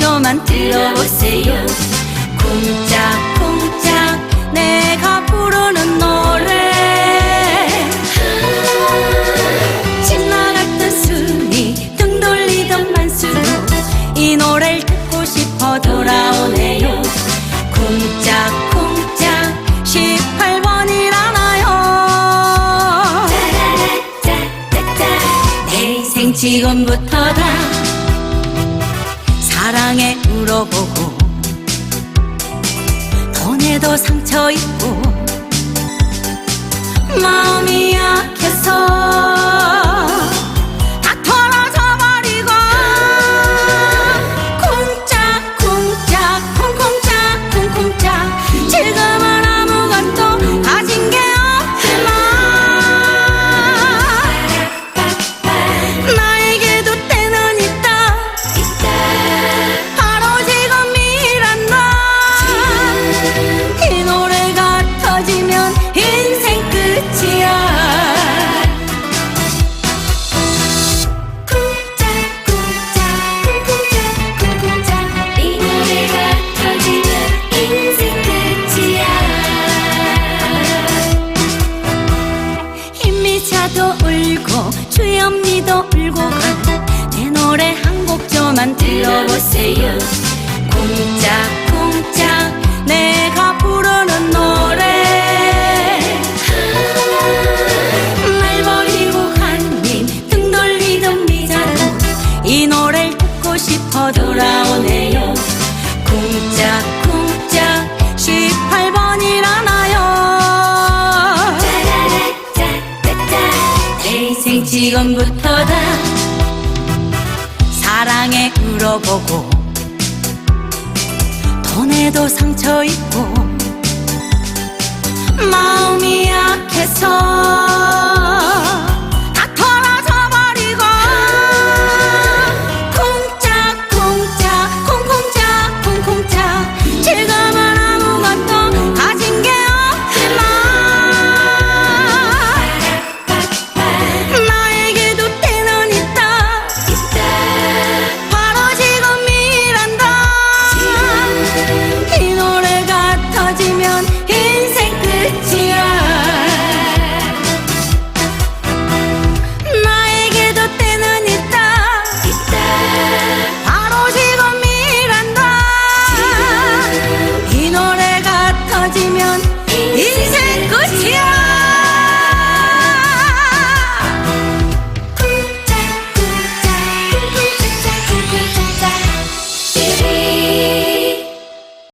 좀만 들어보세요. 쿵짝쿵짝 내가 부르는 노래. 신나갔던 순이 등 돌리던 만수로 이 노래를 듣고 싶어 돌아오네요. 쿵짝쿵짝 18번이라나요? 내 인생 지금부터다. 사랑에 울어보고 돈에도 상처 입고 마음이 약해서 울고 주염니도 울고 가내 노래 한곡 좀만 들어보세요. 쿵짝쿵짝 내가 부르는 노래. 날 버리고 간님등 돌리던 미자도 이 노래를 듣고 싶어 돌아오네요. 쿵짝쿵짝 지금부터 다. 사랑에 울어보고 돈에도 상처 입고